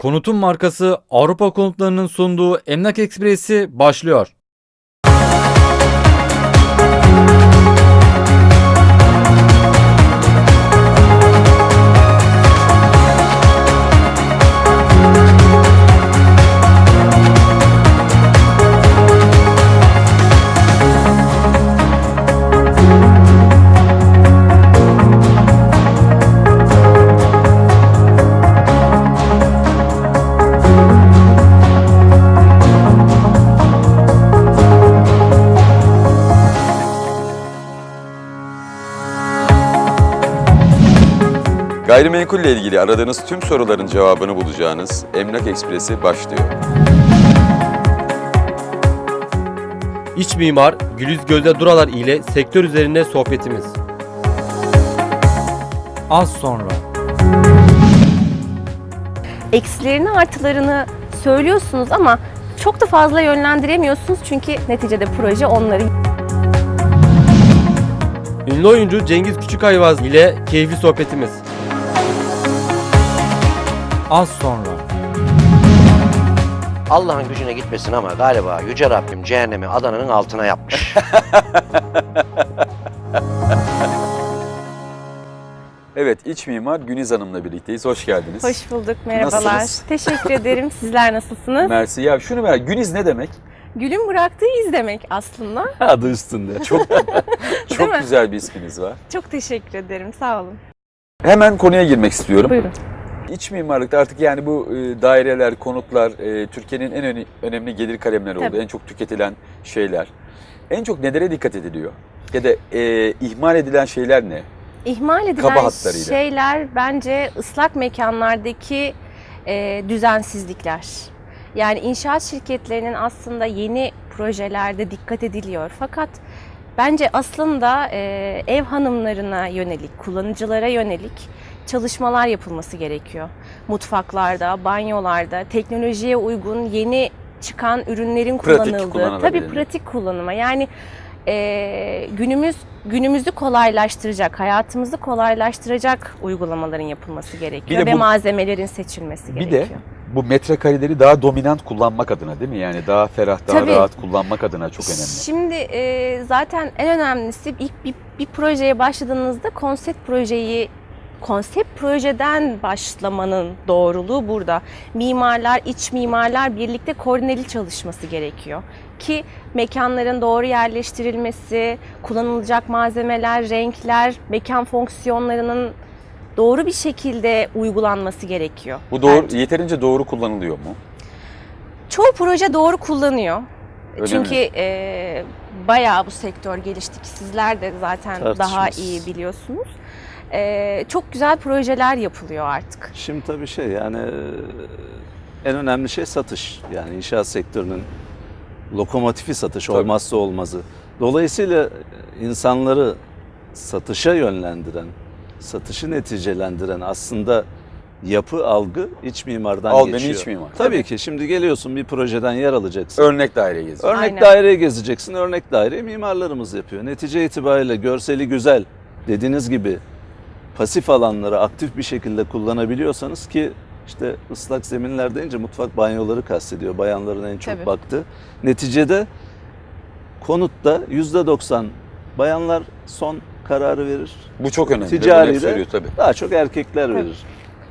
Konutun markası Avrupa Konutları'nın sunduğu Emlak Ekspresi başlıyor. Gayrimenkulle ilgili aradığınız tüm soruların cevabını bulacağınız Emlak Ekspresi başlıyor. İç mimar Gülüz Gözde Duralar ile sektör üzerinde sohbetimiz. Az sonra. eksilerini artılarını söylüyorsunuz ama çok da fazla yönlendiremiyorsunuz çünkü neticede proje onları Ünlü oyuncu Cengiz Küçükayvaz ile keyifli sohbetimiz. Az sonra. Allah'ın gücüne gitmesin ama galiba Yüce Rabbim cehennemi Adana'nın altına yapmış. Evet, iç mimar Güniz Hanım'la birlikteyiz. Hoş geldiniz. hoş bulduk merhabalar. Nasılsınız? Teşekkür ederim. Sizler nasılsınız? Mersi. Ya şunu merak, Güniz ne demek? Gülün bıraktığı iz demek aslında. Adı üstünde. Çok çok mi? güzel bir isminiz var. Çok teşekkür ederim. Sağ olun. Hemen konuya girmek istiyorum. Buyurun. İç mimarlıkta artık yani bu e, daireler, konutlar e, Türkiye'nin en öne- önemli gelir kalemleri oldu. Tabii. En çok tüketilen şeyler. En çok nelere dikkat ediliyor? Ya da e, ihmal edilen şeyler ne? İhmal edilen şeyler bence ıslak mekanlardaki e, düzensizlikler. Yani inşaat şirketlerinin aslında yeni projelerde dikkat ediliyor. Fakat bence aslında e, ev hanımlarına yönelik, kullanıcılara yönelik çalışmalar yapılması gerekiyor. Mutfaklarda, banyolarda, teknolojiye uygun yeni çıkan ürünlerin Pratik kullanıldığı, tabii pratik kullanıma. Yani e, günümüz günümüzü kolaylaştıracak, hayatımızı kolaylaştıracak uygulamaların yapılması gerekiyor Bir de ve bu- malzemelerin seçilmesi Bir de gerekiyor. bu metrekareleri daha dominant kullanmak adına değil mi? Yani daha ferah, daha Tabii. rahat kullanmak adına çok önemli. Şimdi e, zaten en önemlisi ilk bir, bir projeye başladığınızda konsept projeyi konsept projeden başlamanın doğruluğu burada. Mimarlar, iç mimarlar birlikte koordineli çalışması gerekiyor. Ki mekanların doğru yerleştirilmesi, kullanılacak malzemeler, renkler, mekan fonksiyonlarının doğru bir şekilde uygulanması gerekiyor. Bu doğru, bence. yeterince doğru kullanılıyor mu? Çoğu proje doğru kullanıyor. Öyle Çünkü mi? e, bayağı bu sektör gelişti ki sizler de zaten daha iyi biliyorsunuz. E, çok güzel projeler yapılıyor artık. Şimdi tabii şey yani en önemli şey satış. Yani inşaat sektörünün lokomotifi satış Tabii. olmazsa olmazı. Dolayısıyla insanları satışa yönlendiren, satışı neticelendiren aslında yapı algı iç mimardan Al beni geçiyor. iç mimar. Tabii ki şimdi geliyorsun bir projeden yer alacaksın. Örnek daire geziyor. Örnek Aynen. daireyi gezeceksin. Örnek daireyi mimarlarımız yapıyor. Netice itibariyle görseli güzel dediğiniz gibi pasif alanları aktif bir şekilde kullanabiliyorsanız ki işte ıslak zeminler deyince mutfak banyoları kastediyor. Bayanların en çok Tabii. baktığı. Neticede konutta %90 bayanlar son kararı verir. Bu çok önemli. Ticari de- söylüyor tabii. Daha çok erkekler Tabii. verir.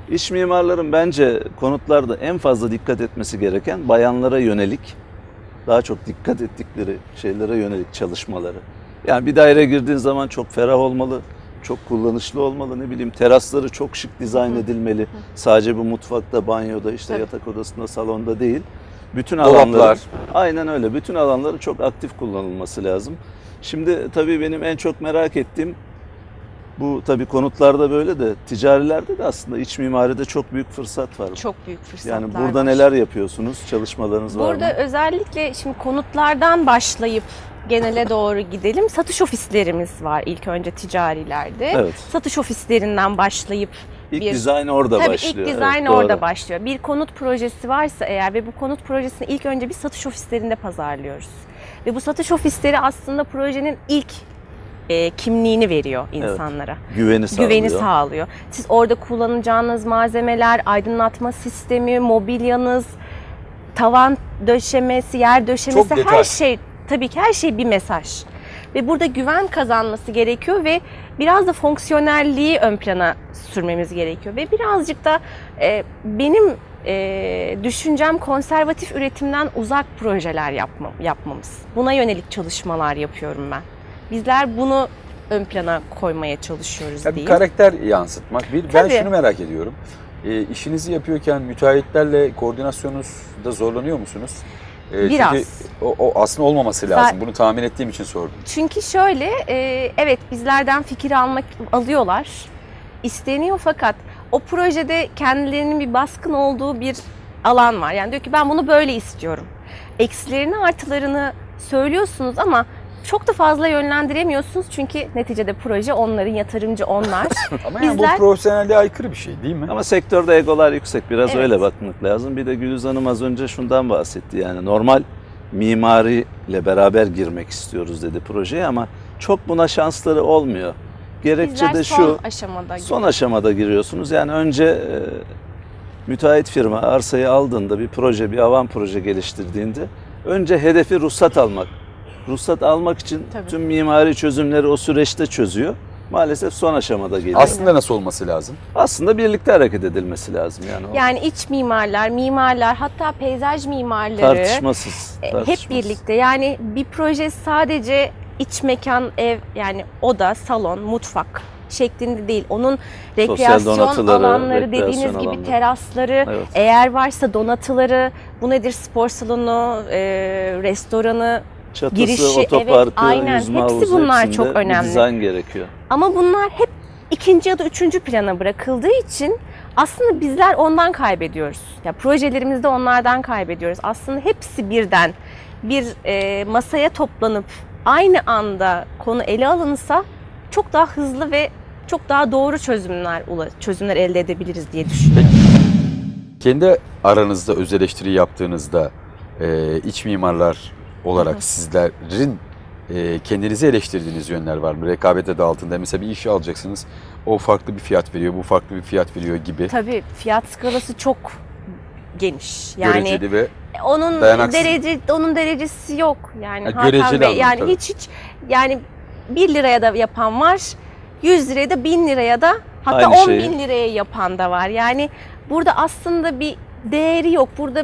İş mimarların bence konutlarda en fazla dikkat etmesi gereken bayanlara yönelik daha çok dikkat ettikleri şeylere yönelik çalışmaları. Yani bir daire girdiğin zaman çok ferah olmalı, çok kullanışlı olmalı. Ne bileyim terasları çok şık dizayn edilmeli. Sadece bu mutfakta, banyoda, işte Tabii. yatak odasında, salonda değil. Bütün Dolaplar. alanları aynen öyle. Bütün alanları çok aktif kullanılması lazım. Şimdi tabii benim en çok merak ettiğim bu tabii konutlarda böyle de ticarilerde de aslında iç mimaride çok büyük fırsat var. Çok büyük fırsatlar yani burada var. neler yapıyorsunuz? Çalışmalarınız var Burada mı? özellikle şimdi konutlardan başlayıp genele doğru gidelim. Satış ofislerimiz var ilk önce ticarilerde. Evet. Satış ofislerinden başlayıp İlk bir- dizayn orada Tabii başlıyor. ilk Evet, dizayn doğru. orada başlıyor. Bir konut projesi varsa eğer ve bu konut projesini ilk önce bir satış ofislerinde pazarlıyoruz. Ve bu satış ofisleri aslında projenin ilk e, kimliğini veriyor insanlara. Güveni sağlıyor. Güveni sağlıyor. Siz orada kullanacağınız malzemeler, aydınlatma sistemi, mobilyanız, tavan döşemesi, yer döşemesi her şey tabii ki her şey bir mesaj. Ve burada güven kazanması gerekiyor ve biraz da fonksiyonelliği ön plana sürmemiz gerekiyor. Ve birazcık da e, benim e, düşüncem konservatif üretimden uzak projeler yapma, yapmamız. Buna yönelik çalışmalar yapıyorum ben. Bizler bunu ön plana koymaya çalışıyoruz Ya bir diyeyim. karakter yansıtmak. Bir, ben şunu merak ediyorum. E, işinizi yapıyorken müteahhitlerle koordinasyonunuzda zorlanıyor musunuz? E, Biraz. Çünkü o, o aslında olmaması lazım. Bunu tahmin ettiğim için sordum. Çünkü şöyle, e, evet bizlerden fikir almak alıyorlar, isteniyor fakat o projede kendilerinin bir baskın olduğu bir alan var. Yani diyor ki ben bunu böyle istiyorum. Eksilerini artılarını söylüyorsunuz ama çok da fazla yönlendiremiyorsunuz çünkü neticede proje onların, yatırımcı onlar. Ama yani Bizler- bu profesyonelliğe aykırı bir şey değil mi? Ama sektörde egolar yüksek. Biraz Evet. öyle bakmak lazım. Bir de Gülüz Hanım az önce şundan bahsetti. Yani normal mimariyle beraber girmek istiyoruz dedi projeye ama çok buna şansları olmuyor. Gerekçe Bizler de son şu. aşamada. Son aşamada giriyorsunuz. Yani önce e, müteahhit firma arsayı aldığında bir proje, bir avan proje geliştirdiğinde önce hedefi ruhsat almak. Ruhsat almak için Tabii. tüm mimari çözümleri o süreçte çözüyor. Maalesef son aşamada geliyor. Aslında nasıl olması lazım? Aslında birlikte hareket edilmesi lazım yani. O Yani iç mimarlar, mimarlar hatta peyzaj mimarları tartışmasız. E, tartışmasız. Hep birlikte yani bir proje sadece iç mekan, ev yani oda, salon, mutfak şeklinde değil. Onun rekreasyon donatıları, alanları rekreasyon dediğiniz gibi alanları. terasları, Evet. eğer varsa donatıları, bu nedir spor salonu, e, restoranı Çatısı, girişi, evet, otoparkı, aynen. yüzme Hepsi havuzu bunlar çok önemli. dizayn gerekiyor. ama bunlar hep ikinci ya da üçüncü plana bırakıldığı için aslında bizler ondan kaybediyoruz. Ya projelerimizde onlardan kaybediyoruz. Aslında hepsi birden bir e, masaya toplanıp aynı anda konu ele alınsa çok daha hızlı ve çok daha doğru çözümler çözümler elde edebiliriz diye düşünüyorum. Kendi aranızda öz eleştiri yaptığınızda e, iç mimarlar olarak sizlerin e, kendinizi eleştirdiğiniz yönler var mı? Rekabet adı altında mesela bir işi alacaksınız. O farklı bir fiyat veriyor, bu farklı bir fiyat veriyor gibi. Tabii fiyat skalası çok geniş. Yani Göreceli ve onun Dayanaksız. derece onun derecesi yok yani Ha, Hakan göreceli Bey yani tabii. hiç hiç yani 1 liraya da yapan var 100 liraya da 1000 liraya da hatta Aynı 10 şeyi. bin liraya yapan da var yani burada aslında bir değeri yok burada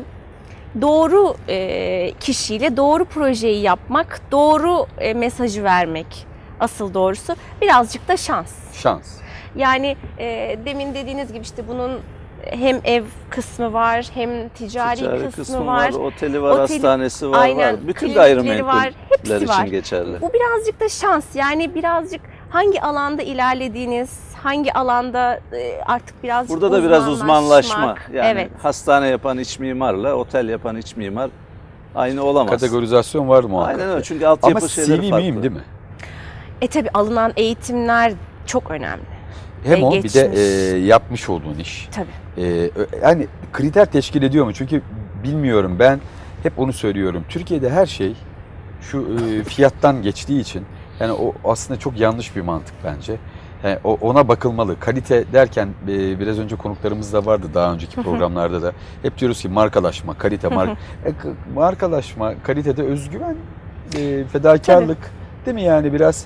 doğru e, kişiyle doğru projeyi yapmak doğru e, mesajı vermek asıl doğrusu birazcık da şans. şans. Yani e, demin dediğiniz gibi işte bunun hem ev kısmı var hem ticari, Ticari kısmı, kısmı var. var, oteli var, Oteli- hastanesi var, Aynen, var. Bütün var, hepsi gayrimenkuller var. için geçerli. Bu birazcık da şans. Yani birazcık hangi alanda ilerlediğiniz, hangi alanda e, artık birazcık Burada da biraz uzmanlaşma. Yani evet. hastane yapan iç mimarla otel yapan iç mimar aynı olamaz. Kategorizasyon var muhakkak. Aynen öyle. Çünkü Ama altyapı CV şeyleri farklı. mühim değil mi? E tabi alınan eğitimler çok önemli. Hem Ve o bir de e, yapmış olduğun iş. Tabii. E, yani kriter teşkil ediyor mu? Çünkü bilmiyorum ben hep onu söylüyorum. Türkiye'de her şey şu e, fiyattan geçtiği için yani o aslında çok yanlış bir mantık bence. Yani ona bakılmalı. Kalite derken e, biraz önce konuklarımız da vardı daha önceki programlarda da. Hep diyoruz ki markalaşma, kalite, mark e, markalaşma, kalitede özgüven, e, fedakarlık değil mi yani biraz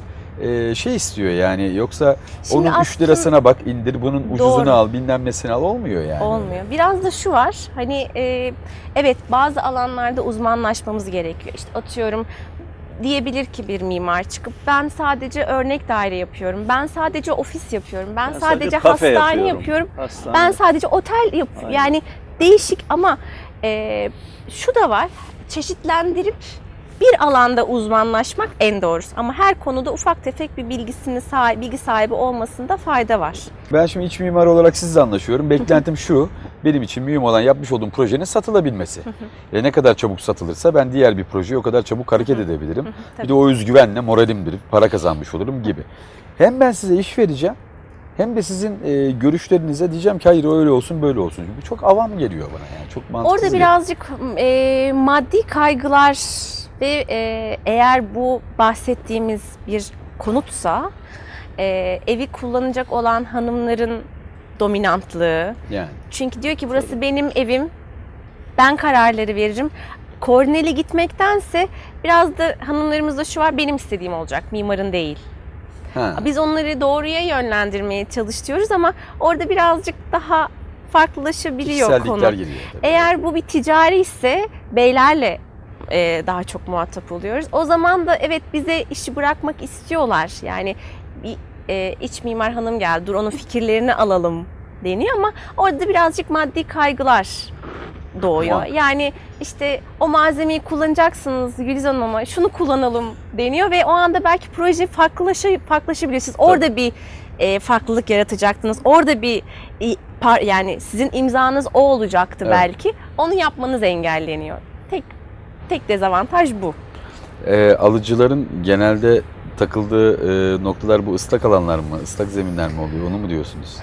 şey istiyor yani yoksa Şimdi onun 3 aslında- lirasına bak indir bunun ucuzunu Doğru. al bilmem nesini al olmuyor yani. Olmuyor. Biraz da şu var. Hani e, evet bazı alanlarda uzmanlaşmamız gerekiyor. İşte atıyorum diyebilir ki bir mimar çıkıp ben sadece örnek daire yapıyorum. Ben sadece ofis yapıyorum. Ben, Ben sadece, kafe hastane yapıyorum. Hastane. Ben sadece otel yap. Aynen. Yani değişik ama e, şu da var. Çeşitlendirip bir alanda uzmanlaşmak en doğrusu. Ama her konuda ufak tefek bir bilgisini sahibi, bilgi sahibi olmasında fayda var. Ben şimdi iç mimar olarak sizle anlaşıyorum. Beklentim şu, benim için mühim olan yapmış olduğum projenin satılabilmesi. Ve ne kadar çabuk satılırsa ben diğer bir projeye o kadar çabuk hareket edebilirim. Tabii. Bir de o özgüvenle moralimdir, para kazanmış olurum gibi. Hem ben size iş vereceğim, hem de sizin e, görüşlerinize diyeceğim ki hayır öyle olsun böyle olsun. Bu çok avam geliyor bana yani çok mantıksız. Orada birazcık e, maddi kaygılar ve e, eğer bu bahsettiğimiz bir konutsa e, evi kullanacak olan hanımların dominantlığı. Yani. Çünkü diyor ki burası benim evim. Ben kararları veririm. Koordineli gitmektense biraz da hanımlarımızda şu var benim istediğim olacak mimarın değil. Ha. Biz onları doğruya yönlendirmeye çalışıyoruz ama orada birazcık daha farklılaşabiliyor konu. Tabii. Eğer bu bir ticari ise beylerle e, daha çok muhatap oluyoruz. O zaman da evet bize işi bırakmak istiyorlar. Yani bir e, iç mimar hanım geldi dur onun fikirlerini alalım deniyor ama orada birazcık maddi kaygılar doğuyor. Muhakkak. Yani işte o malzemeyi kullanacaksınız Güliz Hanım ama şunu kullanalım deniyor ve o anda belki proje farklılaşa, farklılaşabiliyor. Siz orada bir e, farklılık yaratacaktınız. Orada bir e, par- yani sizin imzanız o olacaktı Evet. belki. Onu yapmanız engelleniyor. Tek tek dezavantaj bu. Ee, alıcıların genelde takıldığı e, noktalar bu ıslak alanlar mı, ıslak zeminler mi oluyor? Onu mu diyorsunuz?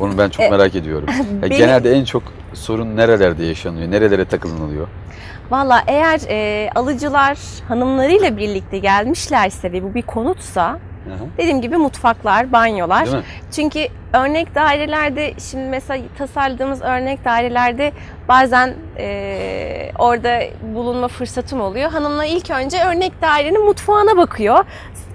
Onu ben çok E, merak ediyorum. Ya benim- Genelde en çok sorun nerelerde yaşanıyor? Nerelere takılınılıyor? Valla eğer e, alıcılar hanımlarıyla birlikte gelmişlerse ve bu bir konutsa dediğim gibi mutfaklar, banyolar. Değil mi? Çünkü örnek dairelerde şimdi mesela tasarladığımız örnek dairelerde bazen e, orada bulunma fırsatım oluyor. Hanımlar ilk önce örnek dairenin mutfağına bakıyor.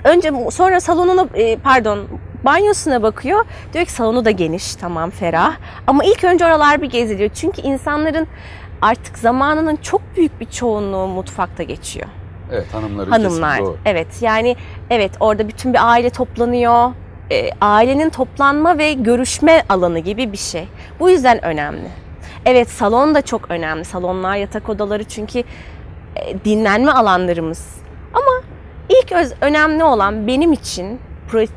Önce sonra salonuna e, pardon banyosuna bakıyor. Diyor ki salonu da geniş tamam ferah. Ama ilk önce oralar bir geziliyor. Çünkü insanların artık zamanının çok büyük bir çoğunluğu mutfakta geçiyor Evet hanımların hanımlar. kesin. Evet yani evet orada bütün bir aile toplanıyor. E, ailenin toplanma ve görüşme alanı gibi bir şey. Bu yüzden önemli. Evet salon da çok önemli. Salonlar, yatak odaları çünkü e, dinlenme alanlarımız. Ama ilk öz, önemli olan benim için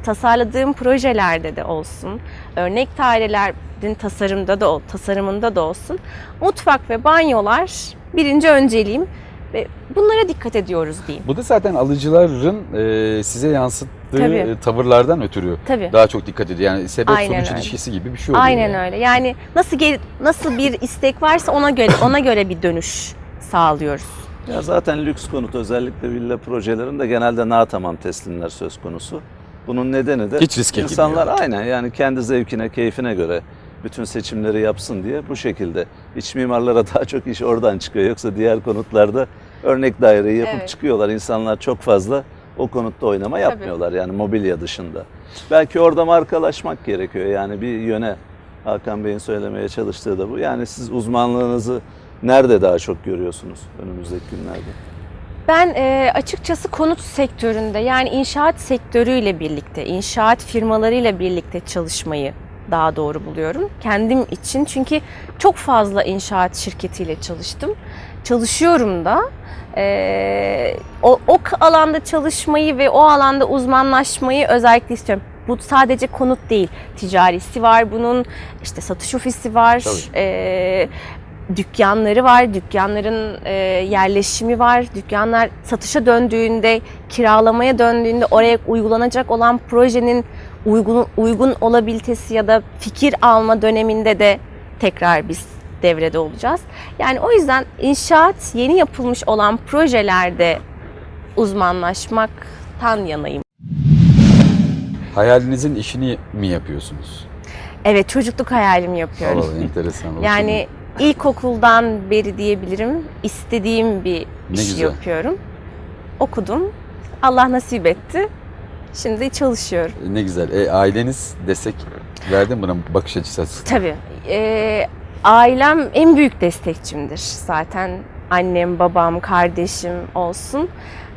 tasarladığım projelerde de olsun, örnek dairelerin tasarımda da tasarımında da olsun, mutfak ve banyolar birinci önceliğim ve bunlara dikkat ediyoruz diyeyim. Bu da zaten alıcıların e, size yansıttığı Tabii. e, tavırlardan ötürü Tabii. daha çok dikkat ediyor. Yani sebep Aynen sonuç öyle. ilişkisi gibi bir şey oluyor. Aynen yani. öyle. Yani nasıl gel- nasıl bir istek varsa ona göre ona göre bir dönüş sağlıyoruz. Ya zaten lüks konut özellikle villa projelerinde genelde na tamam teslimler söz konusu. Bunun nedeni de Hiç riske insanlar girmiyor. aynen yani kendi zevkine, keyfine göre bütün seçimleri yapsın diye bu şekilde. İç mimarlara daha çok iş oradan çıkıyor. Yoksa diğer konutlarda örnek daireyi yapıp Evet. çıkıyorlar. İnsanlar çok fazla o konutta oynama yapmıyorlar yani mobilya dışında. Belki orada markalaşmak gerekiyor yani bir yöne. Hakan Bey'in söylemeye çalıştığı da bu. Yani siz uzmanlığınızı nerede daha çok görüyorsunuz önümüzdeki günlerde? Ben e, açıkçası konut sektöründe yani inşaat sektörüyle birlikte, inşaat firmalarıyla birlikte çalışmayı daha doğru buluyorum. Kendim için çünkü çok fazla inşaat şirketiyle çalıştım. Çalışıyorum da. E, o, o alanda çalışmayı ve o alanda uzmanlaşmayı özellikle istiyorum. Bu sadece konut değil. Ticarisi var bunun, işte satış ofisi var, e, dükkanları var, dükkanların e, yerleşimi var. Dükkanlar satışa döndüğünde, kiralamaya döndüğünde oraya uygulanacak olan projenin uygun uygun olabilitesi ya da fikir alma döneminde de tekrar biz devrede olacağız. Yani o yüzden inşaat yeni yapılmış olan projelerde uzmanlaşmaktan yanayım. Hayalinizin işini mi yapıyorsunuz? Evet çocukluk hayalimi yapıyorum. Allah enteresan. Yani ilkokuldan beri diyebilirim istediğim bir Ne işi güzel. yapıyorum. Okudum. Allah nasip etti. Şimdi çalışıyorum. çok- Ne güzel. E, aileniz destek verdi mi buna bakış açısı? Tabii. e, ailem en büyük destekçimdir. Zaten annem, babam, kardeşim olsun.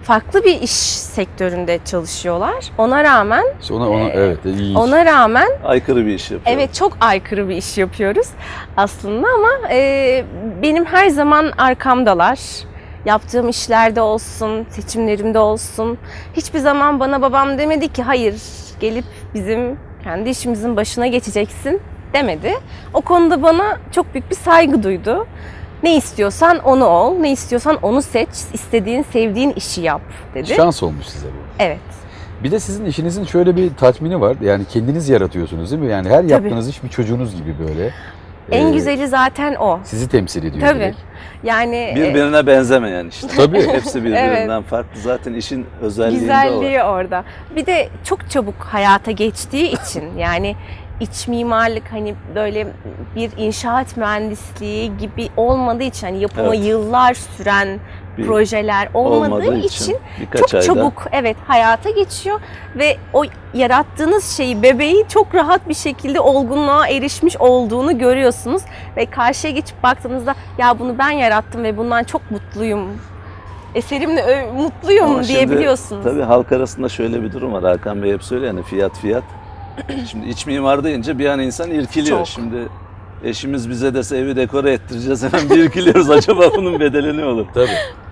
Farklı bir iş sektöründe çalışıyorlar. Ona rağmen, İşte ona, ona, evet ilginç. ona rağmen Aykırı bir iş yapıyor. Evet çok aykırı bir iş yapıyoruz aslında ama e, benim her zaman arkamdalar. Yaptığım işlerde olsun, seçimlerimde olsun. Hiçbir zaman bana babam demedi ki hayır gelip bizim kendi işimizin başına geçeceksin demedi. O konuda bana çok büyük bir saygı duydu. Ne istiyorsan onu ol, ne istiyorsan onu seç, istediğin, sevdiğin işi yap dedi. Şans olmuş size bu. Evet. Bir de sizin işinizin şöyle bir tatmini var. Yani kendiniz yaratıyorsunuz değil mi? Yani her yaptığınız iş bir çocuğunuz gibi böyle. En Ee, güzeli zaten o. Sizi temsil ediyor Tabii. direkt. Yani e, Birbirine benzemeyen işte. Tabii. Hepsi birbirinden farklı. Zaten işin özelliği güzelliği orada. Bir de çok çabuk hayata geçtiği için yani iç mimarlık hani böyle bir inşaat mühendisliği gibi olmadığı için hani yapımı Evet. yıllar süren Bir projeler olmadığı için, birkaç çok ayda çabuk evet hayata geçiyor ve o yarattığınız şeyi bebeği çok rahat bir şekilde olgunluğa erişmiş olduğunu görüyorsunuz ve karşıya geçip baktığınızda ya bunu ben yarattım ve bundan çok mutluyum. Eserimle mutluyum Ama diyebiliyorsunuz. Tabii halk arasında şöyle bir durum var. Hakan Bey hep söylüyor yani fiyat fiyat. Şimdi iç mimar deyince bir an insan irkiliyor. Çok. Şimdi eşimiz bize dese evi dekore ettireceğiz hemen bir irkiliyoruz. Acaba bunun bedeli ne olur? Tabii.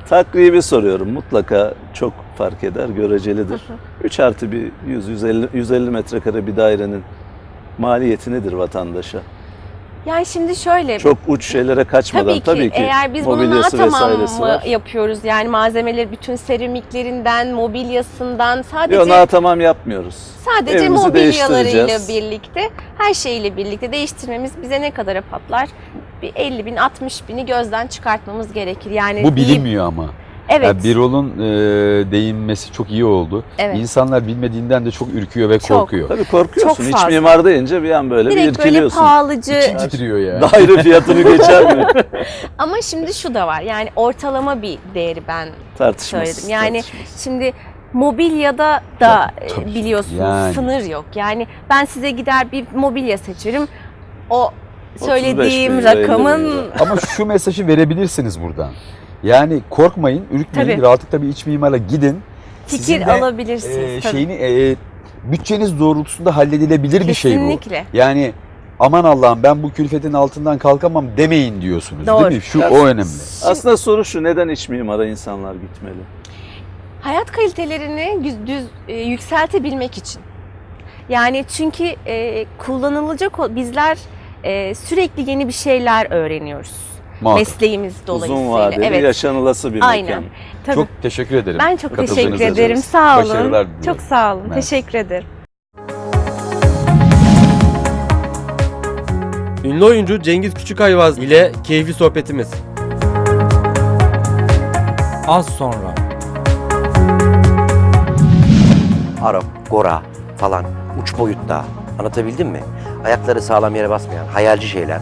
Takribi soruyorum. Mutlaka çok fark eder, görecelidir. 3 artı bir 100, 150, 150 metrekare bir dairenin maliyeti nedir vatandaşa? Yani şimdi şöyle Çok uç şeylere kaçmadan tabii ki, tabii ki, eğer biz bunu mobilyası tamam mı var. yapıyoruz yani malzemeleri bütün seramiklerinden, mobilyasından sadece Yok daha tamam yapmıyoruz. sadece evimizi mobilyalarıyla birlikte her şeyiyle birlikte değiştirmemiz bize ne kadara patlar? Bir 50 bin 60 bini gözden çıkartmamız gerekir. Yani Bu iyi- bilinmiyor ama. Evet. Yani Birol'un e, değinmesi çok iyi oldu. Evet. İnsanlar bilmediğinden de çok ürküyor ve Çok. korkuyor. Tabii korkuyorsun. Çok İç mimar deyince bir an böyle bir Direkt böyle irkiliyorsun. pahalıcı İçin titriyor yani. Daire fiyatını geçer mi? ama şimdi şu da var yani ortalama bir değeri ben Tartışmasız. söyledim. Yani tartışmasız. Şimdi mobilyada da Tabii, tabii. e, biliyorsunuz Yani. sınır yok. Yani ben size gider bir mobilya seçerim. O 35 söylediğim bin lira, 50 bin rakamın. Ama şu mesajı verebilirsiniz buradan. Yani korkmayın, ürkmeyin. Tabii. Rahatlıkla bir iç mimarla gidin. Sizin fikir de, alabilirsiniz. e, tabii. şeyini e, bütçeniz doğrultusunda halledilebilir bir şey bu. Kesinlikle. Yani aman Allah'ım ben bu külfetin altından kalkamam demeyin diyorsunuz Doğru. değil mi? Şu Ya- o önemli. Aslında soru şu neden iç mimara insanlar gitmeli? Hayat kalitelerini düz, düz, e, yükseltebilmek için. Yani çünkü e, kullanılacak bizler e, sürekli yeni bir şeyler öğreniyoruz. Muhakkak. Mesleğimiz dolayısıyla. Uzun vadeli evet. yaşanılası bir Aynen. mekan. Tabii. Çok teşekkür ederim. ben çok Katıldığınız teşekkür ederim. Sağ olun. Başarılar diliyorum. Çok sağ olun. Mersi. Teşekkür ederim. Ünlü oyuncu Cengiz Küçükayvaz ile keyifli sohbetimiz. Az sonra. Arap, Gora falan uç boyutta. Anlatabildim mi? Ayakları sağlam yere basmayan hayalci şeyler.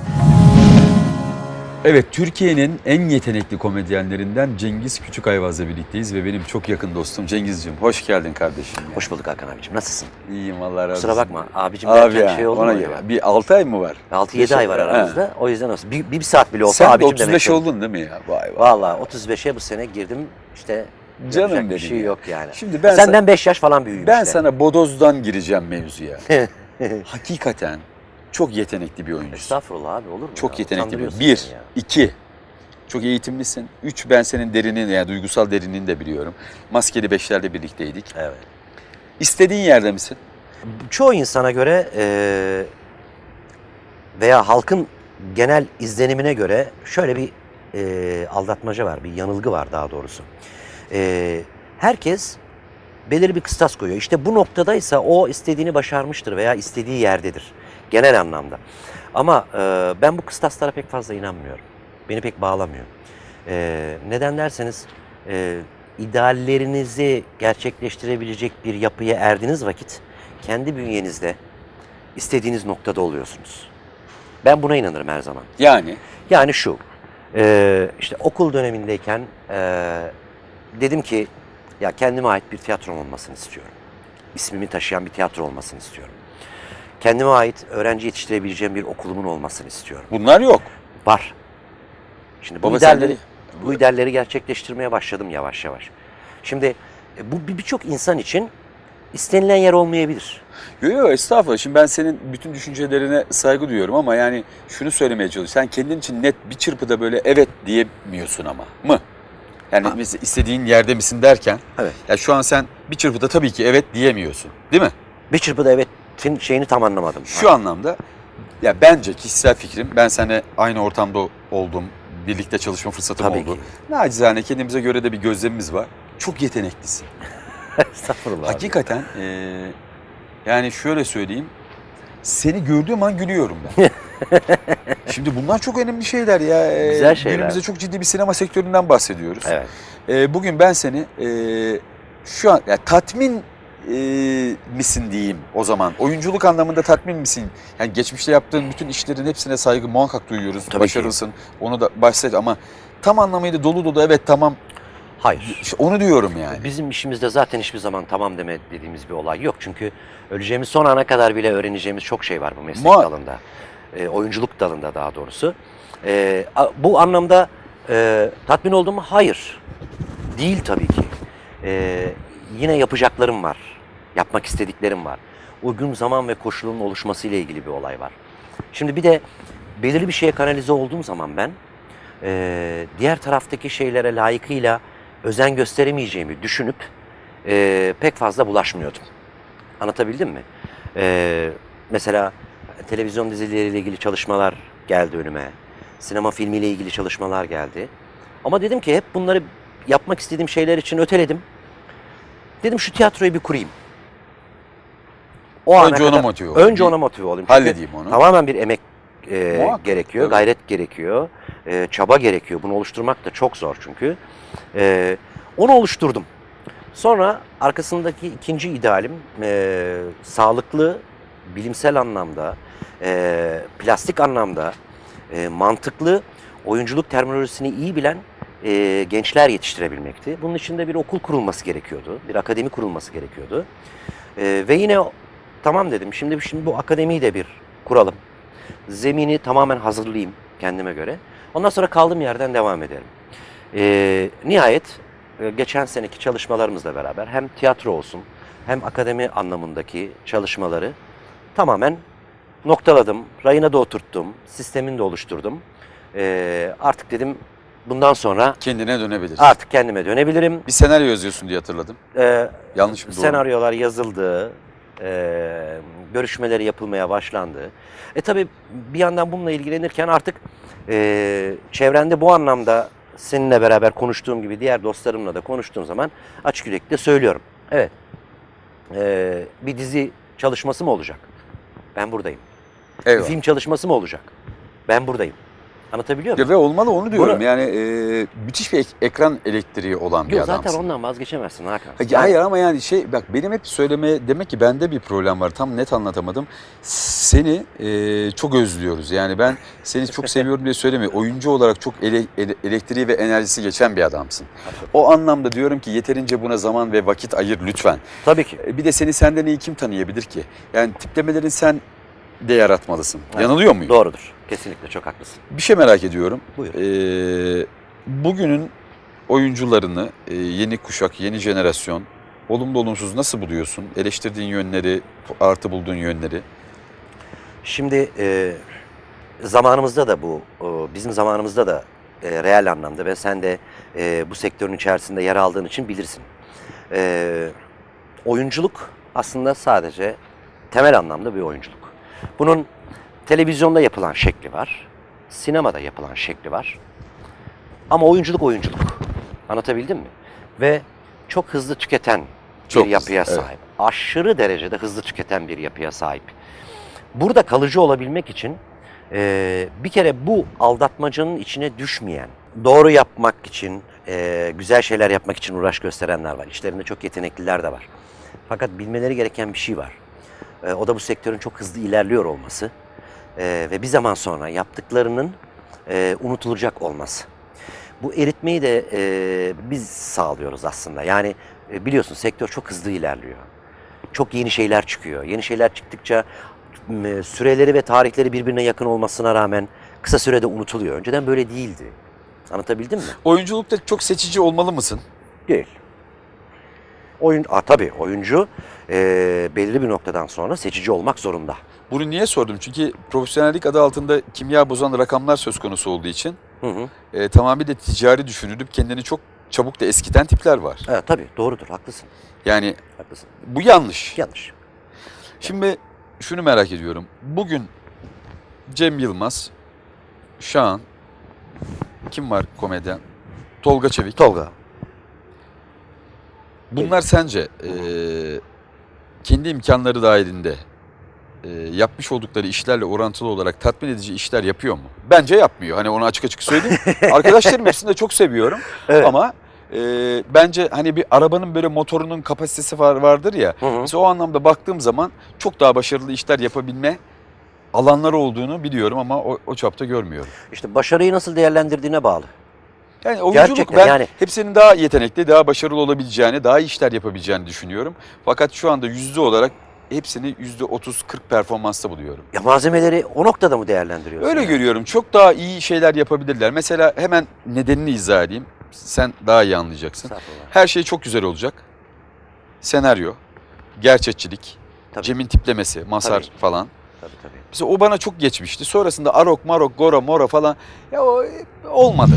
Evet, Türkiye'nin en yetenekli komedyenlerinden Cengiz Küçükayvaz'la birlikteyiz ve benim çok yakın dostum Cengizciğim. Hoş geldin kardeşim. ya. Hoş bulduk Hakan abicim. Nasılsın? İyiyim Allah razı Kusura olsun. bakma. Abicim Abi derken ya, şey oldu ona mu acaba? Bir 6 ay mı var? 6-7 ay var He. aramızda. O yüzden olsun. Bir, bir saat bile olsa Sen abicim demek 35 zorunda. oldun değil mi ya? Vay vay. Valla 35'e bu sene girdim. İşte Canım yapacak bir benim şey ya. yok yani. Şimdi ben Senden 5 yaş falan büyüğüm Ben işte. sana bodozdan gireceğim mevzuya. Hakikaten çok yetenekli bir oyuncusun. Estağfurullah abi olur mu? Çok ya? yetenekli bir Bir, beni ya. iki. Çok eğitimlisin. Üç, ben senin derinini, yani duygusal derinliğini de biliyorum. Maskeli beşlerle birlikteydik. Evet. İstediğin yerde misin? Çoğu insana göre eee, veya halkın genel izlenimine göre şöyle bir eee, aldatmaca var, bir yanılgı var daha doğrusu. Eee, herkes belirli bir kıstas koyuyor. İşte bu noktadaysa o istediğini başarmıştır veya istediği yerdedir genel anlamda. Ama eee, ben bu kıstaslara pek fazla inanmıyorum. Beni pek bağlamıyor. Eee, neden derseniz eee, ideallerinizi gerçekleştirebilecek bir yapıya erdiğiniz vakit kendi bünyenizde istediğiniz noktada oluyorsunuz. Ben buna inanırım her zaman. Yani Yani şu, eee, işte okul dönemindeyken eee, dedim ki ya kendime ait bir tiyatrom olmasını istiyorum. İsmimi taşıyan bir tiyatro olmasını istiyorum. Kendime ait öğrenci yetiştirebileceğim bir okulumun olmasını istiyorum. bunlar yok. Var. Şimdi bu Baba sen idealleri, de- bu idealleri gerçekleştirmeye başladım yavaş yavaş. Şimdi e, bu bir- birçok insan için istenilen yer olmayabilir. Yok yok estağfurullah. Şimdi ben senin bütün düşüncelerine saygı duyuyorum ama yani şunu söylemeye çalışıyorum. Sen kendin için net bir çırpıda böyle evet diyemiyorsun ama mı? Yani Ha. istediğin yerde misin derken. Evet. Ya şu an sen bir çırpıda tabii ki evet diyemiyorsun. Değil mi? Bir çırpıda evetin şeyini tam anlamadım. Şu anlamda ya bence kişisel fikrim ben seninle aynı ortamda oldum. Birlikte çalışma fırsatım Tabii oldu. ki. Nacizane kendimize göre de bir gözlemimiz var. Çok yeteneklisin. Estağfurullah. Hakikaten eee, yani şöyle söyleyeyim. Seni gördüğüm an gülüyorum ben. Şimdi bunlar çok önemli şeyler ya. Ee, Güzel şeyler. Günümüzde çok ciddi bir sinema sektöründen bahsediyoruz. Evet. Ee, bugün ben seni e, şu an ya tatmin e, misin diyeyim o zaman. Oyunculuk anlamında tatmin misin? Yani geçmişte yaptığın bütün işlerin hepsine saygı muhakkak duyuyoruz. Tabii ki. Başarılısın. Onu da bahset ama tam anlamıyla dolu dolu evet tamam. Hayır. İşte onu diyorum yani. Bizim işimizde zaten hiçbir zaman tamam deme dediğimiz bir olay yok. Çünkü öleceğimiz son ana kadar bile öğreneceğimiz çok şey var bu meslek Muha- dalında. Ee, oyunculuk dalında daha doğrusu. A- bu anlamda e, tatmin oldum mu? Hayır. Değil tabii ki. Ee, yine yapacaklarım var. Yapmak istediklerim var. Uygun zaman ve koşulun oluşması ile ilgili bir olay var. Şimdi bir de belirli bir şeye kanalize olduğum zaman ben e, diğer taraftaki şeylere layıkıyla özen gösteremeyeceğimi düşünüp e, pek fazla bulaşmıyordum. Anlatabildim mi? E, mesela televizyon dizileriyle ilgili çalışmalar geldi önüme. Sinema filmiyle ilgili çalışmalar geldi. Ama dedim ki hep bunları yapmak istediğim şeyler için öteledim. Dedim şu tiyatroyu bir kurayım. O ana Önce ona kadar- motive olayım. Önce ona motive olayım. Çünkü Halledeyim onu. Tamamen bir emek e, Muhakkak, gerekiyor, tabii. gayret gerekiyor, e, çaba gerekiyor. Bunu oluşturmak da çok zor çünkü. E, onu oluşturdum. Sonra arkasındaki ikinci idealim e, sağlıklı, bilimsel anlamda, e, plastik anlamda, e, mantıklı oyunculuk terminolojisini iyi bilen e, gençler yetiştirebilmekti. Bunun için de bir okul kurulması gerekiyordu, bir akademi kurulması gerekiyordu. E, ve yine tamam dedim, şimdi şimdi bu akademiyi de bir kuralım. Zemini tamamen hazırlayayım kendime göre. Ondan sonra kaldığım yerden devam ederim. E, nihayet geçen seneki çalışmalarımızla beraber hem tiyatro olsun hem akademi anlamındaki çalışmaları tamamen noktaladım, rayına da oturttum, sistemini de oluşturdum. E, artık dedim bundan sonra Kendine dönebilirsin. artık kendime dönebilirim. Bir senaryo yazıyorsun diye hatırladım. E, Yanlış mı? Doğru mu? senaryolar yazıldı, e, görüşmeleri yapılmaya başlandı. E tabi bir yandan bununla ilgilenirken artık e, çevrende bu anlamda seninle beraber konuştuğum gibi diğer dostlarımla da konuştuğum zaman açık yürekli söylüyorum. Evet, e, bir dizi çalışması mı olacak? Ben buradayım. Bir Eyvallah. film çalışması mı olacak? Ben buradayım. Anlatabiliyor muyum? Ya ve olmalı onu diyorum. Bunu- Yani e, müthiş bir ek- ekran elektriği olan bir Yok adamsın. zaten ondan vazgeçemezsin Hakan. Ha, ya Hayır ama yani şey bak benim hep söylemeye demek ki bende bir problem var. Tam net anlatamadım. Seni e, çok özlüyoruz. Yani ben seni çok seviyorum diye söylemiyorum. Oyuncu olarak çok ele- ele- elektriği ve enerjisi geçen bir adamsın. O anlamda diyorum ki yeterince buna zaman ve vakit ayır lütfen. Tabii ki. E, Bir de seni senden iyi kim tanıyabilir ki? Yani tiplemelerin sen de yaratmalısın. Evet. Yanılıyor muyum? Doğrudur. Kesinlikle çok haklısın. Bir şey merak ediyorum. Buyur. Ee, bugünün oyuncularını, e, yeni kuşak, yeni jenerasyon olumlu olumsuz nasıl buluyorsun? Eleştirdiğin yönleri, artı bulduğun yönleri. Şimdi e, zamanımızda da bu, e, bizim zamanımızda da e, reel anlamda ve sen de e, bu sektörün içerisinde yer aldığın için bilirsin. E, oyunculuk aslında sadece temel anlamda bir oyunculuk. Bunun televizyonda yapılan şekli var, sinemada yapılan şekli var. Ama oyunculuk oyunculuk. Anlatabildim mi? Ve çok hızlı tüketen Çok bir yapıya hızlı, evet. sahip. Aşırı derecede hızlı tüketen bir yapıya sahip. Burada kalıcı olabilmek için e, bir kere bu aldatmacanın içine düşmeyen, doğru yapmak için, e, güzel şeyler yapmak için uğraş gösterenler var. İşlerinde çok yetenekliler de var. Fakat bilmeleri gereken bir şey var. E, o da bu sektörün çok hızlı ilerliyor olması e, ve bir zaman sonra yaptıklarının e, unutulacak olması. Bu eritmeyi de e, biz sağlıyoruz aslında. Yani e, biliyorsun sektör çok hızlı ilerliyor. Çok yeni şeyler çıkıyor. Yeni şeyler çıktıkça m, süreleri ve tarihleri birbirine yakın olmasına rağmen kısa sürede unutuluyor. Önceden böyle değildi. Anlatabildim mi? Oyunculukta çok seçici olmalı mısın? Değil. Oyun, Aa, tabii oyuncu e, belirli bir noktadan sonra seçici olmak zorunda. Bunu niye sordum? Çünkü profesyonellik adı altında kimya bozan rakamlar söz konusu olduğu için Hı hı. e, tamamıyla ticari düşünülüp kendini çok çabuk da eskiten tipler var. Evet, tabii doğrudur, haklısın. Yani Haklısın. bu yanlış. Yanlış. Şimdi şunu merak ediyorum. Bugün Cem Yılmaz, Şahan, kim var komedyen? Tolga Çevik. Tolga. Bunlar sence eee, kendi imkanları dahilinde e, yapmış oldukları işlerle orantılı olarak tatmin edici işler yapıyor mu? Bence yapmıyor. Hani onu açık açık söyleyeyim. Arkadaşlarım hepsini de çok seviyorum Evet. ama e, bence hani bir arabanın böyle motorunun kapasitesi var vardır ya. Hı hı. Mesela o anlamda baktığım zaman çok daha başarılı işler yapabilme alanları olduğunu biliyorum ama o, o çapta görmüyorum. İşte başarıyı nasıl değerlendirdiğine bağlı. Yani oyunculuk Gerçekten ben yani- hepsinin daha yetenekli, daha başarılı olabileceğini, daha iyi işler yapabileceğini düşünüyorum. Fakat şu anda yüzde olarak hepsini yüzde 30-40 performansta buluyorum. Ya malzemeleri o noktada mı değerlendiriyorsun? Öyle yani? görüyorum. Çok daha iyi şeyler yapabilirler. Mesela hemen nedenini izah edeyim. Sen daha iyi anlayacaksın. Her şey çok güzel olacak. Senaryo, gerçekçilik, Tabii. Cem'in tiplemesi, Masar Tabii. falan. Tabii tabii. Mesela o bana çok geçmişti. Sonrasında Arok, Marok, Gora, Mora falan ya o olmadı.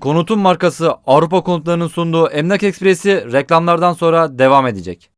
Konutun markası Avrupa Konutları'nın sunduğu Emlak Ekspresi reklamlardan sonra devam edecek.